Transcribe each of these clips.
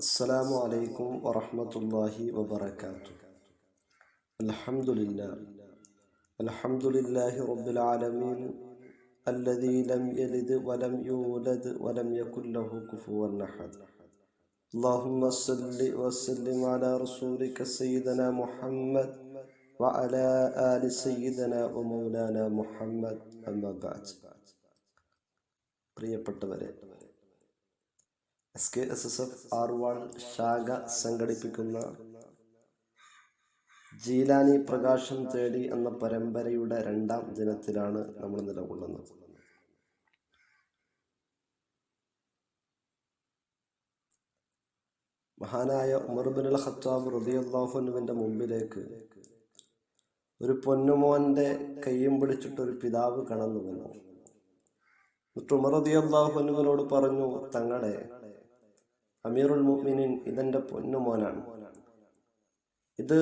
السلام عليكم ورحمة الله وبركاته الحمد لله الحمد لله رب العالمين الذي لم يلد ولم يولد ولم يكن له كفوا أحد اللهم صل وسلم على رسولك سيدنا محمد وعلى آل سيدنا ومولانا محمد أما بعد പ്രിയപ്പെട്ടവരെ S K S S F R one ശാഖ സംഘടിപ്പിക്കുന്ന ജീലാനി പ്രകാശം തേടി എന്ന പരമ്പരയുടെ രണ്ടാം ദിനത്തിലാണ് നമ്മൾ നിലകൊള്ളുന്നത്. മഹാനായ ഉമർബിൻ അൽ ഖത്താബ് റതിയല്ലാഹുനുവിന്റെ മുമ്പിലേക്ക് ഒരു പൊന്നുമോന്റെ കയ്യും പിടിച്ചിട്ട് ഒരു പിതാവ് കടന്നു വന്നു. എന്നിട്ട് ഉമർ റബിയുല്ലാഹുനുവിനോട് പറഞ്ഞു തങ്ങളെ അമീറുൽ മുഅ്മിനീൻ ഇതെന്റെ പൊന്നുമോനാണ് ഇത്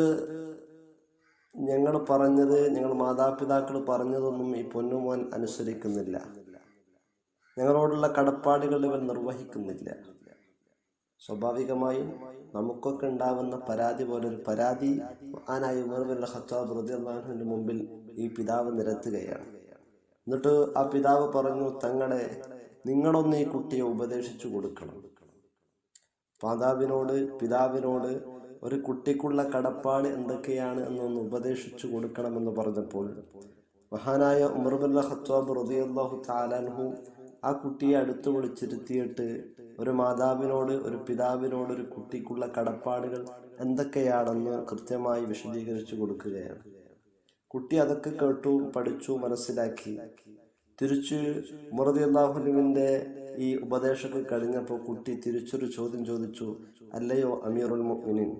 ഞങ്ങൾ പറഞ്ഞത് ഞങ്ങൾ മാതാപിതാക്കൾ പറഞ്ഞതൊന്നും ഈ പൊന്നുമോൻ അനുസരിക്കുന്നില്ല. ഞങ്ങളോടുള്ള കടപ്പാടുകൾ ഇവൻ നിർവഹിക്കുന്നില്ല. സ്വാഭാവികമായും നമുക്കൊക്കെ ഉണ്ടാവുന്ന പരാതി പോലെ ഒരു പരാതി ആനായി ഉമർ ബിൻ ഖത്താബ് റളിയല്ലാഹുവിന്റെ മുമ്പിൽ ഈ പിതാവ് നിരത്തുകയാണ്. എന്നിട്ട് ആ പിതാവ് പറഞ്ഞു തങ്ങളെ നിങ്ങളൊന്ന് ഈ കുട്ടിയെ ഉപദേശിച്ചു കൊടുക്കണം. മാതാവിനോട് പിതാവിനോട് ഒരു കുട്ടിക്കുള്ള കടപ്പാട് എന്തൊക്കെയാണ് എന്നൊന്ന് ഉപദേശിച്ചു കൊടുക്കണമെന്ന് പറഞ്ഞപ്പോൾ മഹാനായ ഉമർബുല്ല ഖത്താബ് റതിയല്ലാഹു താലാൻഹു ആ കുട്ടിയെ അടുത്ത് വിളിച്ചിരുത്തിയിട്ട് ഒരു മാതാവിനോട് ഒരു പിതാവിനോട് ഒരു കുട്ടിക്കുള്ള കടപ്പാടുകൾ എന്തൊക്കെയാണെന്ന് കൃത്യമായി വിശദീകരിച്ചു കൊടുക്കുകയാണ്. കുട്ടി അതൊക്കെ കേട്ടു പഠിച്ചു മനസ്സിലാക്കി. തിരിച്ച് മുറതി ഈ ഉപദേശത്തിൽ കഴിഞ്ഞപ്പോൾ കുട്ടി തിരിച്ചൊരു ചോദ്യം ചോദിച്ചു അല്ലയോ അമീറുൽ മുഅ്മിനീൻ?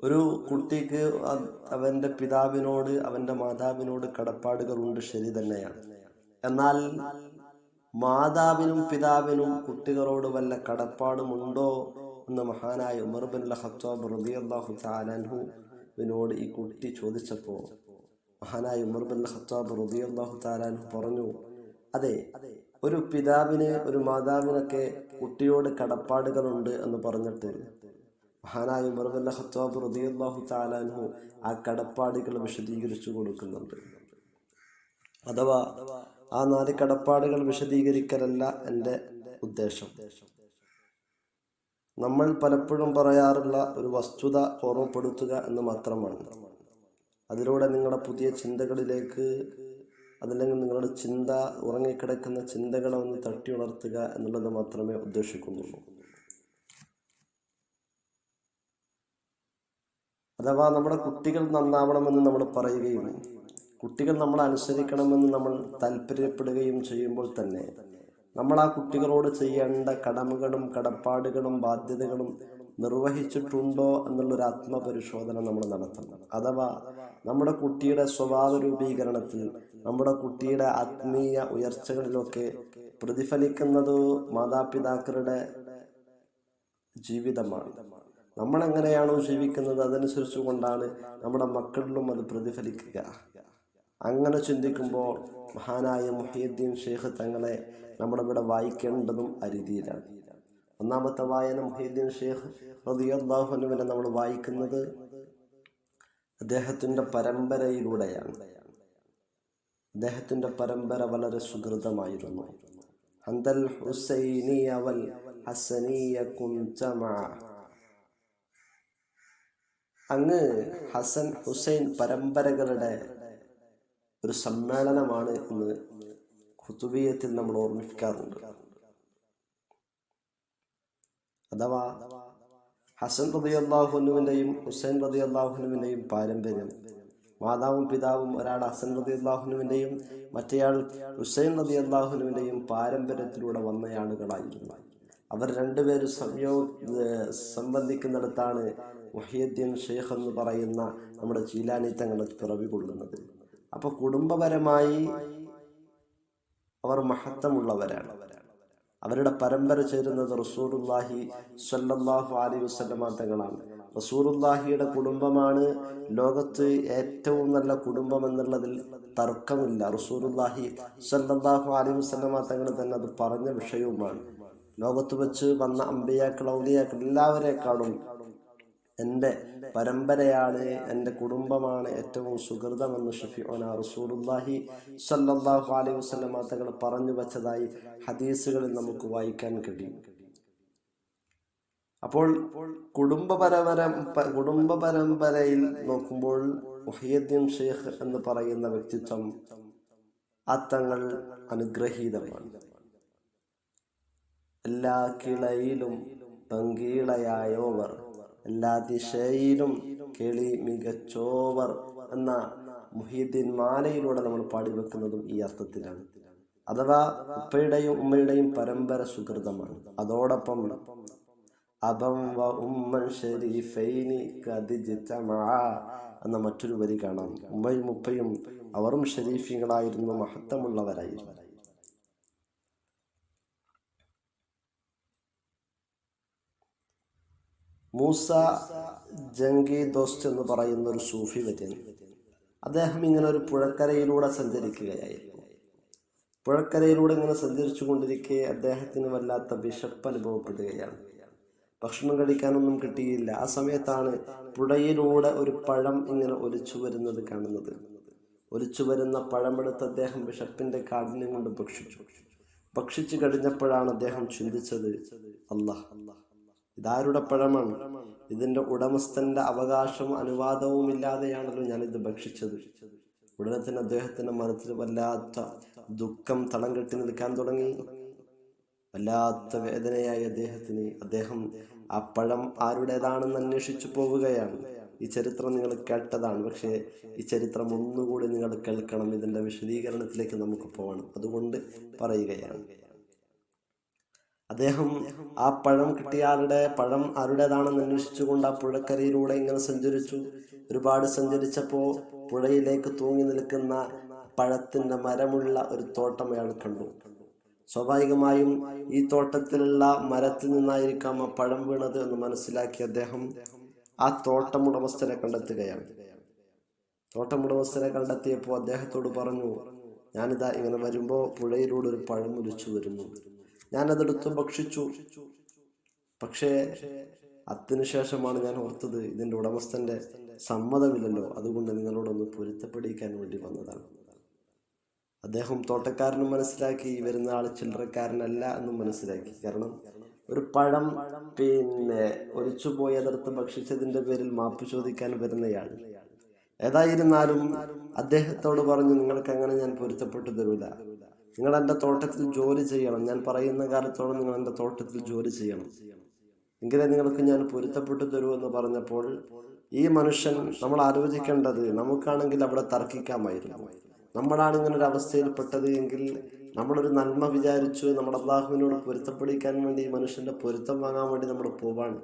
ഒരു കുട്ടിക്ക് അവന്റെ പിതാവിനോട് അവന്റെ മാതാവിനോട് കടപ്പാടുകളുണ്ട് ശരി തന്നെയാണ്. എന്നാൽ മാതാവിനും പിതാവിനും കുട്ടികളോട് വല്ല കടപ്പാടുമുണ്ടോ എന്ന് മഹാനായ ഉമർ ബിൻ ഖത്താബ് റളിയല്ലാഹു താലാൻഹുവിനോട് ഈ കുട്ടി ചോദിച്ചപ്പോൾ മഹാനായ ഉമർ ബിൻ ഖത്താബ് റളിയല്ലാഹു താലാൻ പറഞ്ഞു അതെ ഒരു പിതാവിന് ഒരു മാതാവിനൊക്കെ കുട്ടിയോട് കടപ്പാടുകളുണ്ട് എന്ന് പറഞ്ഞിട്ട് മഹാനായ ഉമർ ബിൻ ഖത്താബ് റളിയല്ലാഹു താലാൻഹു ആ കടപ്പാടുകൾ വിശദീകരിച്ചു കൊടുക്കുന്നുണ്ട്. അഥവാ ആ നാല് കടപ്പാടുകൾ വിശദീകരിക്കലല്ല എന്റെ ഉദ്ദേശം. നമ്മൾ പലപ്പോഴും പറയാറുള്ള ഒരു വസ്തുത ഓർമ്മപ്പെടുത്തുക എന്ന് മാത്രമാണ്. അതിലൂടെ നിങ്ങളുടെ പുതിയ ചിന്തകളിലേക്ക് അതല്ലെങ്കിൽ നിങ്ങളുടെ ചിന്ത ഉറങ്ങിക്കിടക്കുന്ന ചിന്തകളെ ഒന്ന് തട്ടി ഉണർത്തുക എന്നുള്ളത് മാത്രമേ ഉദ്ദേശിക്കുന്നുള്ളൂ. അഥവാ നമ്മുടെ കുട്ടികൾ നന്നാവണമെന്ന് നമ്മൾ പറയുകയും കുട്ടികൾ നമ്മൾ അനുസരിക്കണമെന്ന് നമ്മൾ താല്പര്യപ്പെടുകയും ചെയ്യുമ്പോൾ തന്നെ നമ്മൾ ആ കുട്ടികളോട് ചെയ്യേണ്ട കടമകളും കടപ്പാടുകളും ബാധ്യതകളും നിർവഹിച്ചിട്ടുണ്ടോ എന്നുള്ളൊരു ആത്മപരിശോധന നമ്മൾ നടത്തണം. അഥവാ നമ്മുടെ കുട്ടിയുടെ സ്വഭാവ രൂപീകരണത്തിൽ നമ്മുടെ കുട്ടിയുടെ ആത്മീയ ഉയർച്ചകളിലൊക്കെ പ്രതിഫലിക്കുന്നത് മാതാപിതാക്കളുടെ ജീവിതമാണ്. നമ്മൾ എങ്ങനെയാണോ ജീവിക്കുന്നത് അതനുസരിച്ച് കൊണ്ടാണ് നമ്മുടെ മക്കളിലും അത് പ്രതിഫലിക്കുക. അങ്ങനെ ചിന്തിക്കുമ്പോൾ മഹാനായ മുഹീദ്ദീൻ ഷെയ്ഖ് തങ്ങളെ നമ്മളിവിടെ വായിക്കേണ്ടതും അരുതിയിലാണ്. ഒന്നാമത്തെ വായന മുഹീദ്ദീൻ ഷെയ്ഖ് റതിയാഹുനുവിനെ നമ്മൾ വായിക്കുന്നത് അദ്ദേഹത്തിന്റെ പരമ്പരയിലൂടെയാണ്. അദ്ദേഹത്തിന്റെ പരമ്പര വളരെ സുഹൃതമായിരുന്നു. ഹന്തൽ ഹുസൈനിയവൽ ഹസനിയ കുഞ്ചമ അങ്ങ് ഹസൻ ഹുസൈൻ പരമ്പരകളുടെ ഒരു സമ്മേളനമാണ് എന്ന് ഖുതുബിയത്തിൽ നമ്മൾ ഓർമ്മിക്കാറുണ്ട്. അഥവാ ഹസൻ റതി അള്ളാഹുനുവിന്റെയും ഹുസൈൻ റതി അള്ളാഹുനുവിന്റെയും പാരമ്പര്യം. മാതാവും പിതാവും ഒരാൾ ഹസൻ റതി അള്ളാഹുനുവിന്റെയും മറ്റേയാൾ ഹുസൈൻ റതി അള്ളാഹുനുവിന്റെയും പാരമ്പര്യത്തിലൂടെ വന്നയാളുകളായിരുന്നു അവർ രണ്ടുപേരും സംയോ സംബന്ധിക്കുന്നിടത്താണ് മുഹിയുദ്ദീൻ ഷെയ്ഖ് എന്ന് പറയുന്ന നമ്മുടെ ചീലാനി തങ്ങളെ പിറവി കൊള്ളുന്നത്. അപ്പൊ കുടുംബപരമായി അവർ മഹത്വമുള്ളവരാണ്. അവരുടെ പരമ്പര ചേരുന്നത് റസൂറുല്ലാഹി സ്വല്ലല്ലാഹു അലി വസല്ലമ തങ്ങളാണ്. റസൂറുല്ലാഹിയുടെ കുടുംബമാണ് ലോകത്ത് ഏറ്റവും നല്ല കുടുംബം എന്നുള്ളതിൽ തർക്കമില്ല. റസൂറുല്ലാഹി സ്വല്ലല്ലാഹു അലി വസല്ലമ തങ്ങൾ തന്നെ അത് പറഞ്ഞ വിഷയവുമാണ്. ലോകത്ത് വെച്ച് വന്ന അമ്പിയാക്കൾ ഔലിയാക്കൾ എല്ലാവരെക്കാളും എന്റെ പരമ്പരയാണ് എന്റെ കുടുംബമാണ് ഏറ്റവും സുഹൃതമെന്ന് ഷഫിഒന റസൂലുല്ലാഹി സല്ലാഹു അലൈഹി വസല്ലമ തങ്ങൾ പറഞ്ഞു വച്ചതായി ഹദീസുകളിൽ നമുക്ക് വായിക്കാൻ കഴിയും. അപ്പോൾ കുടുംബ പരമ്പര കുടുംബ പരമ്പരയിൽ നോക്കുമ്പോൾ മുഹിയുദ്ദീൻ ഷെയ്ഖ് എന്ന് പറയുന്ന വ്യക്തിത്വം അത്തങ്ങൾ അനുഗ്രഹീതമാണ്. എല്ലാ കിളയിലും പങ്കീളയായോവർ എല്ലാ ദിശയിലും കിളി മികച്ചോവർ എന്ന മുഹീദ്ദീൻ മാലയിലൂടെ നമ്മൾ പാടി വെക്കുന്നതും ഈ അർത്ഥത്തിലാണ്. അഥവാ ഉപ്പയുടെയും ഉമ്മയുടെയും പരമ്പര സുഹൃതമാണ്. അതോടൊപ്പം അബം വ ഉമ്മൻ ഷെരീഫൈനി എന്ന മറ്റൊരു വരി കാണാം. ഉമ്മയും ഉപ്പയും അവരും ഷെരീഫികളായിരുന്നു മഹത്വമുള്ളവരായിരുന്നു. മൂസ ജംഗി ദോസ്റ്റ് എന്ന് പറയുന്ന ഒരു സൂഫി വര്യൻ അദ്ദേഹം ഇങ്ങനെ ഒരു പുഴക്കരയിലൂടെ സഞ്ചരിക്കുകയായിരുന്നു. പുഴക്കരയിലൂടെ ഇങ്ങനെ സഞ്ചരിച്ചു കൊണ്ടിരിക്കെ അദ്ദേഹത്തിന് വല്ലാത്ത വിശപ്പ് അനുഭവപ്പെടുകയാണ്. ഭക്ഷണം കഴിക്കാനൊന്നും കിട്ടിയില്ല. ആ സമയത്താണ് പുഴയിലൂടെ ഒരു പഴം ഇങ്ങനെ ഒലിച്ചു വരുന്നത് കാണുന്നത്. ഒലിച്ചു വരുന്ന പഴമെടുത്ത് അദ്ദേഹം വിശപ്പിന്റെ കാഠിന്യം കൊണ്ട് ഭക്ഷിച്ചു. ഭക്ഷിച്ചു കഴിഞ്ഞപ്പോഴാണ് അദ്ദേഹം ചിന്തിച്ചത് അല്ലാഹ് ഇതാരുടെ പഴമാണ് ഇതിന്റെ ഉടമസ്ഥന്റെ അവകാശവും അനുവാദവും ഇല്ലാതെയാണല്ലോ ഇത് ഭക്ഷിച്ചത്. ഉടനെ തന്നെ അദ്ദേഹത്തിന്റെ മനസ്സിൽ വല്ലാത്ത ദുഃഖം തളം കെട്ടി നിൽക്കാൻ തുടങ്ങി. വല്ലാത്ത വേദനയായി അദ്ദേഹത്തിന്. അദ്ദേഹം ആ പഴം ആരുടേതാണെന്ന് അന്വേഷിച്ചു പോവുകയാണ്. ഈ ചരിത്രം നിങ്ങൾ കേട്ടതാണ്. പക്ഷേ ഈ ചരിത്രം ഒന്നുകൂടി നിങ്ങൾ കേൾക്കണം. ഇതിന്റെ വിശദീകരണത്തിലേക്ക് നമുക്ക് പോകണം. അതുകൊണ്ട് പറയുകയാണ്. അദ്ദേഹം ആ പഴം കിട്ടിയ ആളുടെ പഴം ആരുടേതാണെന്ന് അന്വേഷിച്ചുകൊണ്ട് ആ പുഴക്കരയിലൂടെ ഇങ്ങനെ സഞ്ചരിച്ചു. ഒരുപാട് സഞ്ചരിച്ചപ്പോൾ പുഴയിലേക്ക് തൂങ്ങി നിൽക്കുന്ന പഴത്തിന്റെ മരമുള്ള ഒരു തോട്ടം അയാൾ കണ്ടു. സ്വാഭാവികമായും ഈ തോട്ടത്തിലുള്ള മരത്തിൽ നിന്നായിരിക്കാം ആ പഴം വീണത് എന്ന് മനസ്സിലാക്കി അദ്ദേഹം ആ തോട്ടം ഉടമസ്ഥനെ കണ്ടെത്തുകയാണ്. തോട്ടം ഉടമസ്ഥനെ കണ്ടെത്തിയപ്പോൾ അദ്ദേഹത്തോട് പറഞ്ഞു ഞാനിതാ ഇങ്ങനെ വരുമ്പോൾ പുഴയിലൂടെ ഒരു പഴം ഒലിച്ചു വരുന്നു. ഞാനതെടുത്ത് ഭക്ഷിച്ചു. പക്ഷേ അതിനുശേഷമാണ് ഞാൻ ഓർത്തത് ഇതിന്റെ ഉടമസ്ഥന്റെ സമ്മതമില്ലല്ലോ. അതുകൊണ്ട് നിങ്ങളോടൊന്ന് പൊരുത്തപ്പെടിക്കാൻ വേണ്ടി വന്നതാണ്. അദ്ദേഹം തോട്ടക്കാരനും മനസ്സിലാക്കി വരുന്ന ആൾ ചില്ലറക്കാരനല്ല എന്നും മനസ്സിലാക്കി. കാരണം ഒരു പഴം പിന്നെ ഒലിച്ചുപോയി അതിർത്ത് ഭക്ഷിച്ചതിന്റെ പേരിൽ മാപ്പ് ചോദിക്കാൻ വരുന്നയാൾ. ഏതായിരുന്നാലും അദ്ദേഹത്തോട് പറഞ്ഞു നിങ്ങൾക്ക് അങ്ങനെ ഞാൻ പൊരുത്തപ്പെട്ടു തരൂല. നിങ്ങൾ എന്റെ തോട്ടത്തിൽ ജോലി ചെയ്യണം. ഞാൻ പറയുന്ന കാലത്തോളം നിങ്ങൾ എന്റെ തോട്ടത്തിൽ ജോലി ചെയ്യണം. എങ്കിലേ നിങ്ങൾക്ക് ഞാൻ പൊരുത്തപ്പെട്ടു തരൂ എന്ന് പറഞ്ഞപ്പോൾ ഈ മനുഷ്യൻ നമ്മൾ ആലോചിക്കേണ്ടത് നമുക്കാണെങ്കിൽ അവിടെ തർക്കിക്കാമായിരുന്നു. നമ്മളാണ് ഇങ്ങനെ ഒരു അവസ്ഥയിൽ പെട്ടത് എങ്കിൽ നമ്മളൊരു നന്മ വിചാരിച്ചു നമ്മുടെ അള്ളാഹുവിനോട് പൊരുത്തപ്പെടിക്കാൻ വേണ്ടി ഈ മനുഷ്യന്റെ പൊരുത്തം വാങ്ങാൻ വേണ്ടി നമ്മൾ പോവാണ്.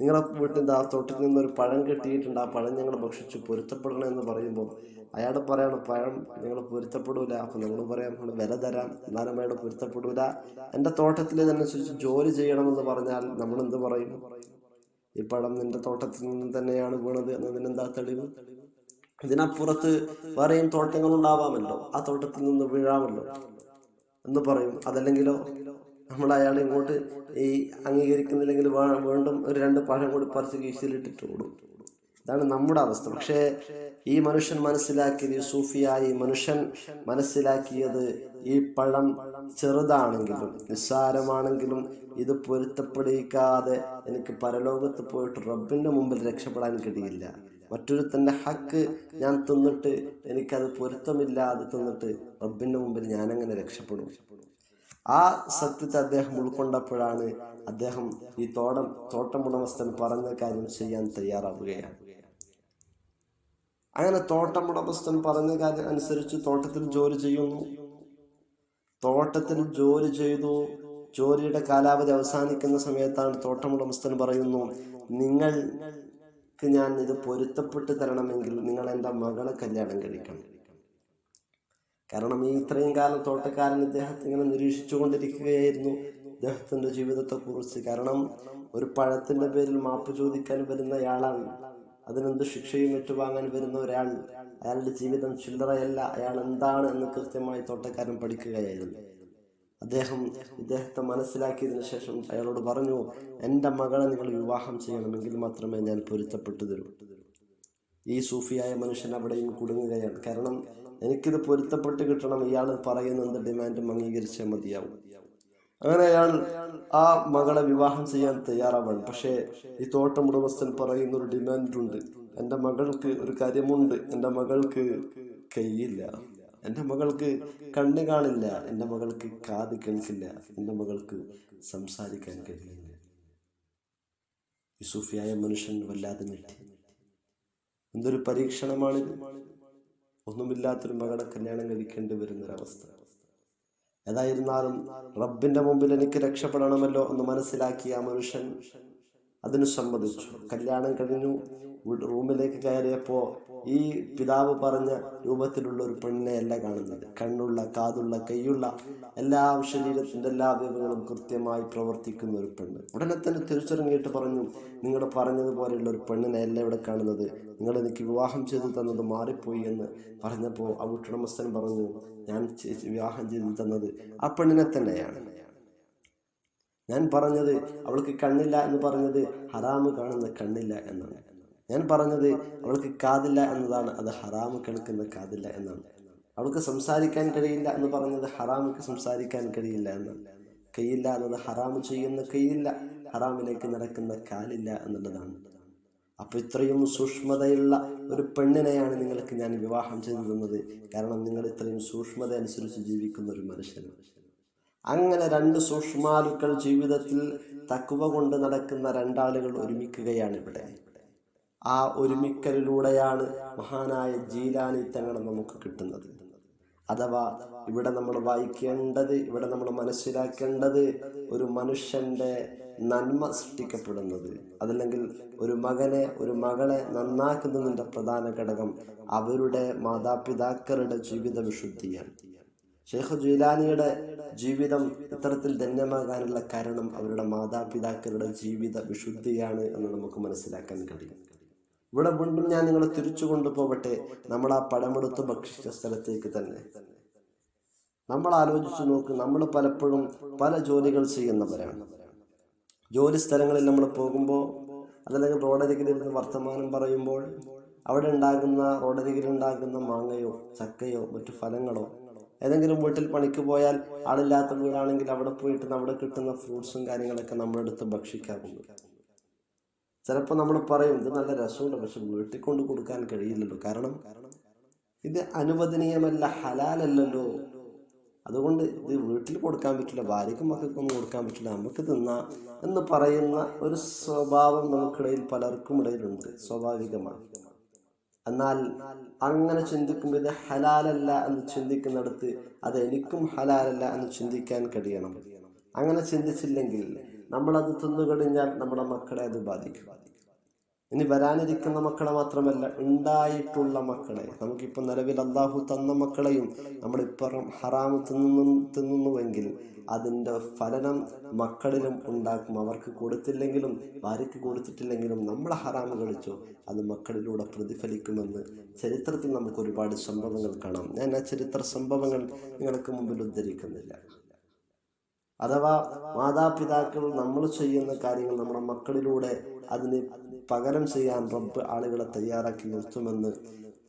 നിങ്ങളെ വീട്ടിന്റെ ആ തൊട്ടിൽ നിന്നൊരു പഴം കിട്ടിയിട്ടുണ്ട് ആ പഴം ഞങ്ങൾ ഭക്ഷിച്ചു പൊരുത്തപ്പെടണം എന്ന് പറയുമ്പോൾ അയാൾ പറയാണ് പഴം നിങ്ങൾ പൊരുത്തപ്പെടൂല അപ്പോൾ നിങ്ങൾ പറയാം നമ്മൾ വില തരാം എന്നാലും അയാൾ പൊരുത്തപ്പെടൂല. എന്റെ തോട്ടത്തിൽ ഇതനുസരിച്ച് ജോലി ചെയ്യണമെന്ന് പറഞ്ഞാൽ നമ്മൾ എന്ത് പറയും? ഈ പഴം നിന്റെ തോട്ടത്തിൽ നിന്ന് തന്നെയാണ് വീണത് എന്നതിനെന്താ തെളിവ്? ഇതിനപ്പുറത്ത് വേറെയും തോട്ടങ്ങൾ ഉണ്ടാവാമല്ലോ ആ തോട്ടത്തിൽ നിന്ന് വീഴാമല്ലോ എന്ന് പറയും. അതല്ലെങ്കിലോ? നമ്മൾ അയാൾ ഇങ്ങോട്ട് ഈ അംഗീകരിക്കുന്നില്ലെങ്കിൽ വീണ്ടും ഒരു രണ്ട് പഴം കൂടി പറിച്ച് കീശയിലിട്ടിട്ട് ഓടും. ഇതാണ് നമ്മുടെ അവസ്ഥ. പക്ഷേ ഈ മനുഷ്യൻ മനസ്സിലാക്കിയത് ഈ സൂഫിയായി മനുഷ്യൻ മനസ്സിലാക്കിയത് ഈ പഴം ചെറുതാണെങ്കിലും നിസ്സാരമാണെങ്കിലും ഇത് പൊരുത്തപ്പെടിക്കാതെ എനിക്ക് പരലോകത്ത് പോയിട്ട് റബ്ബിന്റെ മുമ്പിൽ രക്ഷപ്പെടാൻ കഴിയില്ല. മറ്റൊരുത്തന്റെ ഹക്ക് ഞാൻ തിന്നിട്ട് എനിക്കത് പൊരുത്തമില്ലാതെ തിന്നിട്ട് റബ്ബിന്റെ മുമ്പിൽ ഞാനങ്ങനെ രക്ഷപ്പെടും. ആ സത്യത്തെ അദ്ദേഹം ഉൾക്കൊണ്ടപ്പോഴാണ് അദ്ദേഹം ഈ തോട്ടം തോട്ടമുടമസ്ഥൻ പറഞ്ഞ കാര്യം ചെയ്യാൻ തയ്യാറാവുകയാണ്. അങ്ങനെ തോട്ടമുടമസ്ഥൻ പറഞ്ഞ കാര്യം അനുസരിച്ച് തോട്ടത്തിൽ ജോലി ചെയ്യുന്നു. തോട്ടത്തിൽ ജോലി ചെയ്തു. ജോലിയുടെ കാലാവധി അവസാനിക്കുന്ന സമയത്താണ് തോട്ടമുടമസ്ഥൻ പറയുന്നു നിങ്ങൾക്ക് ഞാൻ ഇത് പൊരുത്തപ്പെട്ട് തരണമെങ്കിൽ നിങ്ങൾ എന്റെ മകളെ കല്യാണം കഴിക്കണം. കാരണം ഈ ഇത്രയും കാലം തോട്ടക്കാരൻ ഇദ്ദേഹത്തെ ഇങ്ങനെ നിരീക്ഷിച്ചു കൊണ്ടിരിക്കുകയായിരുന്നു ഇദ്ദേഹത്തിന്റെ ജീവിതത്തെക്കുറിച്ച്. കാരണം ഒരു പഴത്തിന്റെ പേരിൽ മാപ്പ് ചോദിക്കാൻ വരുന്നയാളാണ്. അതിനെന്ത് ശിക്ഷയും ഏറ്റുവാങ്ങാൻ വരുന്ന ഒരാൾ അയാളുടെ ജീവിതം ചില്ലറയല്ല. അയാൾ എന്താണ് എന്ന് കൃത്യമായി തോട്ടക്കാരൻ പഠിക്കുകയായിരുന്നു. അദ്ദേഹം ഇദ്ദേഹത്തെ മനസ്സിലാക്കിയതിനു ശേഷം അയാളോട് പറഞ്ഞു എന്റെ മകളെ നിങ്ങൾ വിവാഹം ചെയ്യണമെങ്കിൽ മാത്രമേ ഞാൻ പൊരുത്തപ്പെട്ടു തരൂ. ഈ സൂഫിയായ മനുഷ്യൻ അവിടെയും കുടുങ്ങുകയാണ്. കാരണം എനിക്കിത് പൊരുത്തപ്പെട്ട് കിട്ടണം. ഇയാൾ പറയുന്നത് ഡിമാൻഡും അംഗീകരിച്ചേ മതിയാവും. അങ്ങനെ അയാൾ ആ മകളെ വിവാഹം ചെയ്യാൻ തയ്യാറാവാണ്. പക്ഷേ ഈ തോട്ടം ഉടമസ്ഥൻ പറയുന്ന ഒരു ഡിമാൻഡുണ്ട്. എന്റെ മകൾക്ക് ഒരു കാര്യമുണ്ട്. എന്റെ മകൾക്ക് കൈയില്ല. എന്റെ മകൾക്ക് കണ്ണ് കാണില്ല. എന്റെ മകൾക്ക് കാത് കേൾക്കില്ല. എന്റെ മകൾക്ക് സംസാരിക്കാൻ കഴിയില്ല. ഈ സൂഫിയായ മനുഷ്യൻ വല്ലാതെ ഞെട്ടി. എന്തൊരു പരീക്ഷണമാണിത്. ഒന്നുമില്ലാത്തൊരു മകളെ കല്യാണം കഴിക്കേണ്ടി വരുന്നൊരവസ്ഥ. ഏതായിരുന്നാലും റബ്ബിന്റെ മുമ്പിൽ എനിക്ക് രക്ഷപ്പെടണമല്ലോ എന്ന് മനസ്സിലാക്കിയ ആ മനുഷ്യൻ അതിന് സമ്മതിച്ചു. കല്യാണം കഴിഞ്ഞു. റൂമിലേക്ക് കയറിയപ്പോൾ ഈ പിതാവ് പറഞ്ഞ രൂപത്തിലുള്ള ഒരു പെണ്ണിനെയല്ല കാണുന്നത്. കണ്ണുള്ള കാതുള്ള കൈയുള്ള എല്ലാ ശരീരത്തിന്റെ എല്ലാ അവയവങ്ങളും കൃത്യമായി പ്രവർത്തിക്കുന്ന ഒരു പെണ്ണ്. ഉടനെ തന്നെ തിരിച്ചറിഞ്ഞിട്ട് പറഞ്ഞു നിങ്ങൾ പറഞ്ഞതുപോലെയുള്ള ഒരു പെണ്ണിനെയല്ല ഇവിടെ കാണുന്നത്. നിങ്ങൾ എനിക്ക് വിവാഹം ചെയ്തു തന്നത് മാറിപ്പോയി എന്ന് പറഞ്ഞപ്പോൾ ആ വീട്ടുടമസ്ഥൻ പറഞ്ഞു ഞാൻ വിവാഹം ചെയ്തു തന്നത് ആ പെണ്ണിനെ തന്നെയാണ്. ഞാൻ പറഞ്ഞത് അവൾക്ക് കണ്ണില്ല എന്ന് പറഞ്ഞത് ഹറാമ് കാണുന്ന കണ്ണില്ല എന്നാണ്. ഞാൻ പറഞ്ഞത് അവൾക്ക് കാതില്ല എന്നതാണ്. അത് ഹറാമ് കേൾക്കുന്ന കാതില്ല എന്നാണ്. അവൾക്ക് സംസാരിക്കാൻ കഴിയില്ല എന്ന് പറഞ്ഞത് ഹറാമുക്ക് സംസാരിക്കാൻ കഴിയില്ല എന്നാണ്. കൈയില്ല എന്നത് ഹറാമ് ചെയ്യുന്ന കൈയില്ല ഹറാമിലേക്ക് നടക്കുന്ന കാലില്ല എന്നുള്ളതാണ്. അപ്പൊ ഇത്രയും സൂക്ഷ്മതയുള്ള ഒരു പെണ്ണിനെയാണ് നിങ്ങൾക്ക് ഞാൻ വിവാഹം ചെയ്തു തന്നത് കാരണം നിങ്ങൾ ഇത്രയും സൂക്ഷ്മത അനുസരിച്ച് ജീവിക്കുന്ന ഒരു മനുഷ്യനാണ്. അങ്ങനെ രണ്ട് സൂക്ഷ്മാലുക്കൾ ജീവിതത്തിൽ തക്കുവ കൊണ്ട് നടക്കുന്ന രണ്ടാളുകൾ ഒരുമിക്കുകയാണ് ഇവിടെ ആ ഒരുമിക്കലിലൂടെയാണ് മഹാനായ ജീലാനി തങ്ങളെ നമുക്ക് കിട്ടുന്നത്. അഥവാ ഇവിടെ നമ്മൾ വായിക്കേണ്ടത് ഇവിടെ നമ്മൾ മനസ്സിലാക്കേണ്ടത് ഒരു മനുഷ്യന്റെ നന്മ സൃഷ്ടിക്കപ്പെടുന്നത് അതല്ലെങ്കിൽ ഒരു മകനെ ഒരു മകളെ നന്നാക്കുന്നതിന്റെ പ്രധാന ഘടകം അവരുടെ മാതാപിതാക്കളുടെ ജീവിത വിശുദ്ധിയാണ്. ഷെയ്ഖ് ജീലാനിയുടെ ജീവിതം ഇത്തരത്തിൽ ധന്യമാകാനുള്ള കാരണം അവരുടെ മാതാപിതാക്കളുടെ ജീവിത വിശുദ്ധിയാണ് എന്ന് നമുക്ക് മനസ്സിലാക്കാൻ കഴിയും. ഇവിടെ വീണ്ടും ഞാൻ നിങ്ങളെ തിരിച്ചു കൊണ്ടുപോകട്ടെ. നമ്മൾ ആ പടമെടുത്ത് ഭക്ഷിച്ച സ്ഥലത്തേക്ക് തന്നെ. നമ്മൾ ആലോചിച്ചു നോക്ക് നമ്മൾ പലപ്പോഴും പല ജോലികൾ ചെയ്യുന്നവരാണ്. ജോലി സ്ഥലങ്ങളിൽ നമ്മൾ പോകുമ്പോൾ അതല്ലെങ്കിൽ റോഡരികിലിരുന്ന് വർത്തമാനം പറയുമ്പോൾ അവിടെ ഉണ്ടാകുന്ന റോഡരികിലുണ്ടാകുന്ന മാങ്ങയോ ചക്കയോ മറ്റു ഫലങ്ങളോ ഏതെങ്കിലും വീട്ടിൽ പണിക്ക് പോയാൽ ആളില്ലാത്ത വീടാണെങ്കിൽ അവിടെ പോയിട്ട് അവിടെ കിട്ടുന്ന ഫ്രൂട്ട്സും കാര്യങ്ങളൊക്കെ നമ്മളെടുത്ത് ഭക്ഷിക്കാറുണ്ട്. ചിലപ്പോൾ നമ്മൾ പറയും ഇത് നല്ല രസമുണ്ട് പക്ഷെ വീട്ടിൽ കൊണ്ട് കൊടുക്കാൻ കഴിയില്ലല്ലോ. കാരണം ഇത് അനുവദനീയമല്ല ഹലാലല്ലല്ലോ. അതുകൊണ്ട് ഇത് വീട്ടിൽ കൊടുക്കാൻ പറ്റില്ല ഭാര്യയ്ക്കും മക്കൾക്കൊന്നും കൊടുക്കാൻ പറ്റില്ല നമുക്ക് തിന്നാം എന്ന് പറയുന്ന ഒരു സ്വഭാവം നമുക്കിടയിൽ പലർക്കും ഇടയിലുണ്ട് സ്വാഭാവികമാണ്. എന്നാൽ അങ്ങനെ ചിന്തിക്കുമ്പോൾ ഇത് ഹലാലല്ല എന്ന് ചിന്തിക്കുന്നിടത്ത് അത് എനിക്കും ഹലാലല്ല എന്ന് ചിന്തിക്കാൻ കഴിയണം. അങ്ങനെ ചിന്തിച്ചില്ലെങ്കിൽ നമ്മളത് തിന്നുകഴിഞ്ഞാൽ നമ്മുടെ മക്കളെ അത് ബാധിക്കും. ഇനി വരാനിരിക്കുന്ന മക്കളെ മാത്രമല്ല ഉണ്ടായിട്ടുള്ള മക്കളെ. നമുക്കിപ്പോൾ നിലവിൽ അള്ളാഹു തന്ന മക്കളെയും നമ്മളിപ്പുറം ഹറാമ് തിന്നു തിന്നുന്നുവെങ്കിൽ അതിന്റെ ഫലനം മക്കളിലും ഉണ്ടാക്കും. അവർക്ക് കൊടുത്തില്ലെങ്കിലും ഭാര്യയ്ക്ക് കൊടുത്തിട്ടില്ലെങ്കിലും നമ്മൾ ഹറാമ് കളിച്ചു അത് മക്കളിലൂടെ പ്രതിഫലിക്കുമെന്ന് ചരിത്രത്തിൽ നമുക്ക് ഒരുപാട് സംഭവങ്ങൾ കാണാം. ഞാൻ ആ ചരിത്ര സംഭവങ്ങൾ നിങ്ങൾക്ക് മുമ്പിൽ ഉദ്ധരിക്കുന്നില്ല. അഥവാ മാതാപിതാക്കൾ നമ്മൾ ചെയ്യുന്ന കാര്യങ്ങൾ നമ്മുടെ മക്കളിലൂടെ അതിന് പകരം ചെയ്യാൻ റബ്ബ് ആളുകളെ തയ്യാറാക്കി നിർത്തുമെന്ന്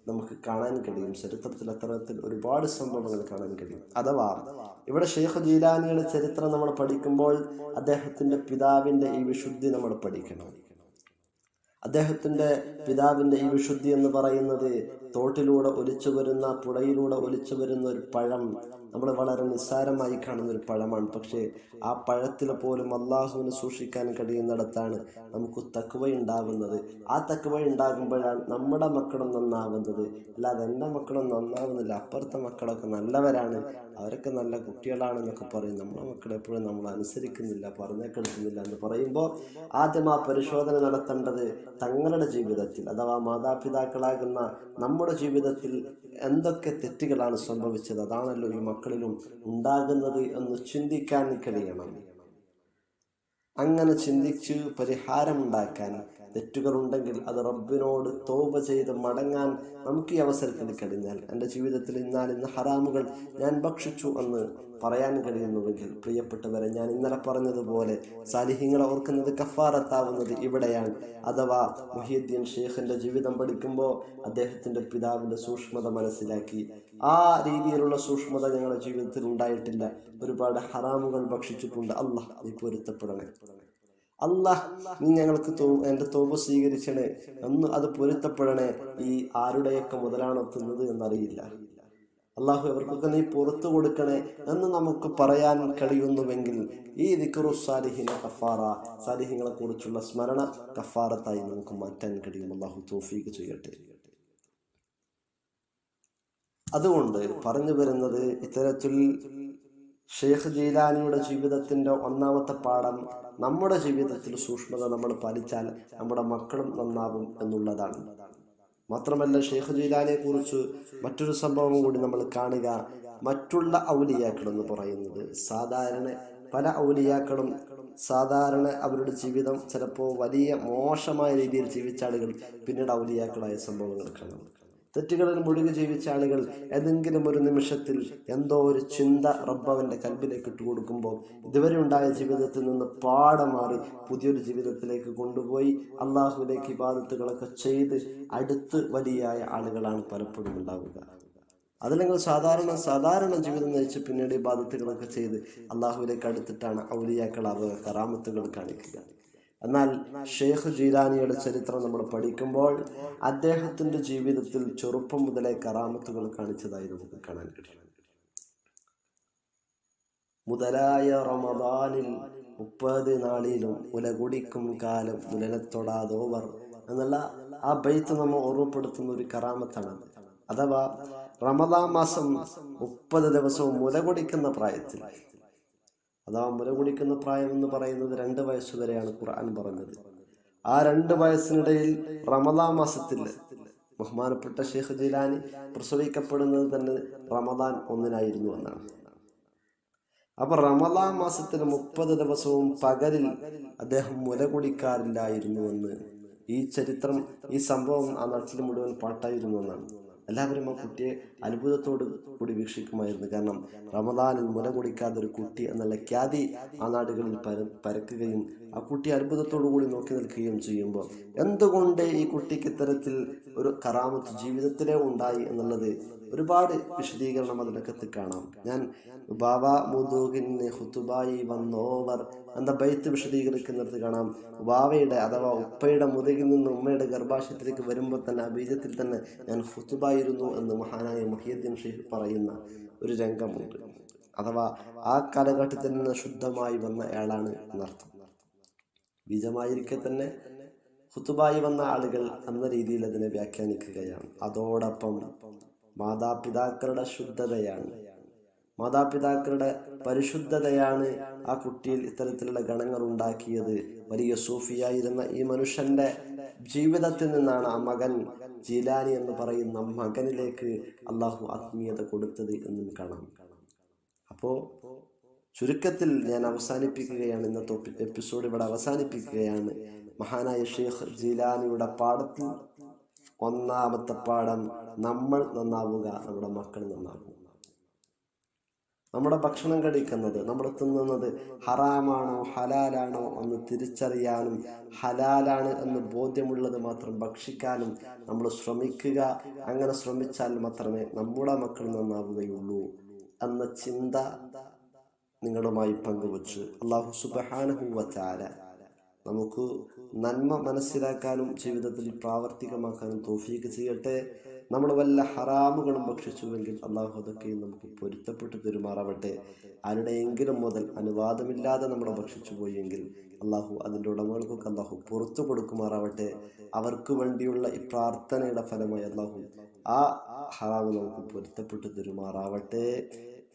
നമുക്ക് കാണാൻ കഴിയും. ചരിത്രത്തിൽ അത്തരത്തിൽ ഒരുപാട് സംഭവങ്ങൾ കാണാൻ കഴിയും. അഥവാ ഇവിടെ ഷെയ്ഖ് ജീലാനിയുടെ ചരിത്രം നമ്മൾ പഠിക്കുമ്പോൾ അദ്ദേഹത്തിന്റെ പിതാവിന്റെ ഈ വിശുദ്ധി നമ്മൾ പഠിക്കണം. അദ്ദേഹത്തിന്റെ പിതാവിന്റെ ഈ വിശുദ്ധി എന്ന് പറയുന്നത് തോട്ടിലൂടെ ഒലിച്ചു വരുന്ന പുഴയിലൂടെ ഒലിച്ചു വരുന്ന ഒരു പഴം നമ്മൾ വളരെ നിസ്സാരമായി കാണുന്ന ഒരു പഴമാണ്. പക്ഷേ ആ പഴത്തിൽ പോലും അള്ളാഹുവിന് സൂക്ഷിക്കാൻ കഴിയുന്നിടത്താണ് നമുക്ക് തക്കുവ ഉണ്ടാകുന്നത്. ആ തക്കുവ ഉണ്ടാകുമ്പോഴാണ് നമ്മുടെ മക്കളും നന്നാവുന്നത്. അല്ലാതെ എന്റെ മക്കളും നന്നാവുന്നില്ല. അപ്പുറത്തെ മക്കളൊക്കെ നല്ലവരാണ്. അവരൊക്കെ നല്ല കുട്ടികളാണെന്നൊക്കെ പറയും. നമ്മുടെ മക്കളെപ്പോഴും നമ്മൾ അനുസരിക്കുന്നില്ല പറഞ്ഞേക്കെടുക്കുന്നില്ല എന്ന് പറയുമ്പോൾ ആദ്യം ആ പരിശോധന നടത്തേണ്ടത് തങ്ങളുടെ ജീവിതത്തിൽ അഥവാ മാതാപിതാക്കളാകുന്ന നമ്മുടെ ജീവിതത്തിൽ എന്തൊക്കെ തെറ്റുകളാണ് സംഭവിച്ചത്? അതാണല്ലോ ഈ മക്കളിലും ഉണ്ടാകുന്നത് എന്ന് ചിന്തിക്കാൻ കഴിയണം അങ്ങനെ ചിന്തിച്ച് പരിഹാരമുണ്ടാക്കാൻ തെറ്റുകളുണ്ടെങ്കിൽ അത് റബ്ബിനോട് തോപ ചെയ്ത് മടങ്ങാൻ നമുക്ക് ഈ അവസരത്തിൽ കഴിഞ്ഞാൽ എന്റെ ജീവിതത്തിൽ ഇന്നാൽ ഇന്ന് ഹറാമുകൾ ഞാൻ ഭക്ഷിച്ചു എന്ന് പറയാൻ കഴിയുന്നുവെങ്കിൽ പ്രിയപ്പെട്ടവരെ ഞാൻ ഇന്നലെ പറഞ്ഞതുപോലെ സാലിഹ്യങ്ങളെ ഓർക്കുന്നത് കഫാറത്താവുന്നത് ഇവിടെയാണ്. അഥവാ മുഹിയുദ്ദീൻ ഷെയ്ഖിന്റെ ജീവിതം പഠിക്കുമ്പോൾ അദ്ദേഹത്തിന്റെ പിതാവിന്റെ സൂക്ഷ്മത മനസ്സിലാക്കി. ആ രീതിയിലുള്ള സൂക്ഷ്മത ഞങ്ങളുടെ ജീവിതത്തിൽ ഉണ്ടായിട്ടില്ല. ഒരുപാട് ഹറാമുകൾ ഭക്ഷിച്ചിട്ടുണ്ട്. അള്ളാഹ് നീ പൊരുത്തപ്പെടണേ. അള്ളാഹ് നീ ഞങ്ങൾക്ക് എന്റെ തോപ സ്വീകരിച്ചണേ ഒന്ന് അത് പൊരുത്തപ്പെടണേ. ഈ ആരുടെയൊക്കെ മുതലാണോ തിന്നത് എന്നറിയില്ല. അള്ളാഹു അവർക്കൊക്കെ നീ പുറത്തു കൊടുക്കണേ എന്ന് നമുക്ക് പറയാൻ കഴിയുന്നുവെങ്കിൽ ഈ ദിക്കറു സാലിഹിന കഫാറ സാലിഹിങ്ങളെ കുറിച്ചുള്ള സ്മരണ കഫാറത്തായി നമുക്ക് മാറ്റാൻ കഴിയും. അള്ളാഹു തോഫീക്ക് ചെയ്യട്ടെ. അതുകൊണ്ട് പറഞ്ഞു വരുന്നത് ഇത്തരത്തിൽ ഷെയ്ഖ് ജീലാനിയുടെ ജീവിതത്തിന്റെ ഒന്നാമത്തെ പാഠം നമ്മുടെ ജീവിതത്തിൽ സൂക്ഷ്മത നമ്മൾ പാലിച്ചാൽ നമ്മുടെ മക്കളും നന്നാവും എന്നുള്ളതാണ്. മാത്രമല്ല ഷെയ്ഖ് ജീലാനെ കുറിച്ച് മറ്റൊരു സംഭവം കൂടി നമ്മൾ കാണുക. മറ്റുള്ള ഔലിയാക്കൾ എന്ന് പറയുന്നത് സാധാരണ പല ഔലിയാക്കളും സാധാരണ അവരുടെ ജീവിതം ചിലപ്പോൾ വലിയ മോശമായ രീതിയിൽ ജീവിച്ച ആളുകൾ പിന്നീട് ഔലിയാക്കളായ സംഭവങ്ങൾ കാണാം. തെറ്റുകളിൽ മുഴുകി ജീവിച്ച ആളുകൾ ഏതെങ്കിലും ഒരു നിമിഷത്തിൽ എന്തോ ഒരു ചിന്ത റബ്ബവന്റെ കൽബിലേക്ക് ഇട്ടുകൊടുക്കുമ്പോൾ ഇതുവരെ ഉണ്ടായ ജീവിതത്തിൽ നിന്ന് പാടമാറി പുതിയൊരു ജീവിതത്തിലേക്ക് കൊണ്ടുപോയി അള്ളാഹുവിലേക്ക് ഇബാദത്തുകളൊക്കെ ചെയ്ത് അടുത്ത് വലിയായ ആളുകളാണ് പലപ്പോഴും ഉണ്ടാവുക. അതല്ലെങ്കിൽ സാധാരണ സാധാരണ ജീവിതം നയിച്ച് പിന്നീട് ഇബാദത്തുകളൊക്കെ ചെയ്ത് അള്ളാഹുവിലേക്ക് അടുത്തിട്ടാണ് ഔലിയാക്കളാവുക കറാമത്തുകൾ കാണിക്കുക. എന്നാൽ ഷെയ്ഖ് ജീലാനിയുടെ ചരിത്രം നമ്മൾ പഠിക്കുമ്പോൾ അദ്ദേഹത്തിന്റെ ജീവിതത്തിൽ ചെറുപ്പം മുതലേ കറാമത്തുകൾ കാണിച്ചതായി നമുക്ക് കാണാൻ കഴിയും. മുതലായ റമദാനിൽ മുപ്പത് നാളിലും ഉലകുടിക്കും കാലം മുലനത്തൊടാതോവർ എന്നുള്ള ആ ബൈത്ത് നമ്മൾ ഓർമ്മപ്പെടുത്തുന്ന ഒരു കറാമത്താണ്. അഥവാ റമദാ മാസം മുപ്പത് ദിവസവും മുലകുടിക്കുന്ന പ്രായത്തിൽ അഥവാ മുല കുടിക്കുന്ന പ്രായം എന്ന് പറയുന്നത് രണ്ട് വയസ്സുവരെയാണ് ഖുർആൻ പറഞ്ഞത്. ആ രണ്ട് വയസ്സിനിടയിൽ റമദാ മാസത്തിൽ ബഹുമാനപ്പെട്ട ഷെയ്ഖ് ജിലാനി പ്രസവിക്കപ്പെടുന്നത് തന്നെ റമദാൻ ഒന്നിനായിരുന്നു എന്നാണ്. അപ്പൊ റമദാൻ മാസത്തിൽ മുപ്പത് ദിവസവും പകലിൽ അദ്ദേഹം മുല കുടിക്കാറില്ലായിരുന്നു എന്ന് ഈ ചരിത്രം ഈ സംഭവം ആ നാട്ടിൽ മുഴുവൻ പാട്ടായിരുന്നു എന്നാണ്. എല്ലാവരും ആ കുട്ടിയെ അത്ഭുതത്തോട് കൂടി വീക്ഷിക്കുമായിരുന്നു. കാരണം റമദാനിൽ മുല കുടിക്കാതെ ഒരു കുട്ടി എന്നുള്ള ഖ്യാതി ആ നാടുകളിൽ പര പരക്കുകയും ആ കുട്ടി അത്ഭുതത്തോടു കൂടി നോക്കി നിൽക്കുകയും ചെയ്യുമ്പോൾ എന്തുകൊണ്ട് ഈ കുട്ടിക്ക് ഇത്തരത്തിൽ ഒരു കറാമത്ത് ജീവിതത്തിലേ ഉണ്ടായി എന്നുള്ളത് ഒരുപാട് വിശദീകരണം അതിനകത്ത് കാണാം. ഞാൻ ബാബ മുദൂഹിന് ഹുത്തുബായി വന്നോവർ എന്ന ബൈത്ത് വിശദീകരിക്കുന്നിടത്ത് കാണാം. ബാവയുടെ അഥവാ ഉപ്പയുടെ മുതുകിൽ നിന്ന് ഉമ്മയുടെ ഗർഭാശയത്തിലേക്ക് വരുമ്പോൾ തന്നെ ആ ബീജത്തിൽ തന്നെ ഞാൻ ഹുത്തുബായിരുന്നു എന്ന് മഹാനായ മഹിയുദ്ദീൻ ഷെയ്ഖ് പറയുന്ന ഒരു രംഗമുണ്ട്. അഥവാ ആ കാലഘട്ടത്തിൽ നിന്ന് ശുദ്ധമായി വന്ന ആളാണ് എന്നർത്ഥം. ബീജമായിരിക്കെ തന്നെ ഹുത്തുബായി വന്ന ആളുകൾ എന്ന രീതിയിൽ അതിനെ വ്യാഖ്യാനിക്കുകയാണ്. അതോടൊപ്പം മാതാപിതാക്കളുടെ ശുദ്ധതയാണ്. മാതാപിതാക്കളുടെ പരിശുദ്ധതയാണ് ആ കുട്ടിയിൽ ഇത്തരത്തിലുള്ള ഗണങ്ങൾ ഉണ്ടാക്കിയത്. വലിയ സൂഫിയായിരുന്ന ഈ മനുഷ്യന്റെ ജീവിതത്തിൽ നിന്നാണ് ആ മകൻ ജീലാനി എന്ന് പറയുന്ന മകനിലേക്ക് അള്ളാഹു ആത്മീയത കൊടുത്തത് എന്നും കാണാം. അപ്പോ ചുരുക്കത്തിൽ ഞാൻ അവസാനിപ്പിക്കുകയാണ്. ഇന്നത്തെ എപ്പിസോഡ് ഇവിടെ അവസാനിപ്പിക്കുകയാണ്. മഹാനായ ഷെയ്ഖ് ജീലാനിയുടെ പാഠത്തിൽ ഒന്നാമത്തെ പാഠം നമ്മൾ നന്നാവുക നമ്മുടെ മക്കൾ നന്നാവുക നമ്മുടെ ഭക്ഷണം കഴിക്കുന്നത് നമ്മൾ തിന്നുന്നത് ഹറാമാണോ ഹലാലാണോ എന്ന് തിരിച്ചറിയാനും ഹലാലാണ് എന്ന് ബോധ്യമുള്ളത് മാത്രം ഭക്ഷിക്കാനും നമ്മൾ ശ്രമിക്കുക. അങ്ങനെ ശ്രമിച്ചാൽ മാത്രമേ നമ്മുടെ മക്കൾ നന്നാവുകയുള്ളൂ എന്ന ചിന്ത നിങ്ങളുമായി പങ്കുവച്ച്. അള്ളാഹു സുബഹാനുഭൂവത്താല നമുക്ക് നന്മ മനസ്സിലാക്കാനും ജീവിതത്തിൽ പ്രാവർത്തികമാക്കാനും തോഫീക്ക് ചെയ്യട്ടെ. നമ്മൾ വല്ല ഹറാമുകളും ഭക്ഷിച്ചുവെങ്കിൽ അള്ളാഹു അതൊക്കെ നമുക്ക് പൊരുത്തപ്പെട്ട് പെരുമാറാവട്ടെ ആരുടെയെങ്കിലും മുതൽ അനുവാദമില്ലാതെ നമ്മൾ ഭക്ഷിച്ചു പോയെങ്കിൽ അള്ളാഹു അതിന്റെ ഉടമകൾക്കൊക്കെ അള്ളാഹു പുറത്തു കൊടുക്കുമാറാവട്ടെ. അവർക്ക് വേണ്ടിയുള്ള ഈ പ്രാർത്ഥനയുടെ ഫലമായി അള്ളാഹു ആ ഹറാമ് നമുക്ക് പൊരുത്തപ്പെട്ട് പെരുമാറാവട്ടെ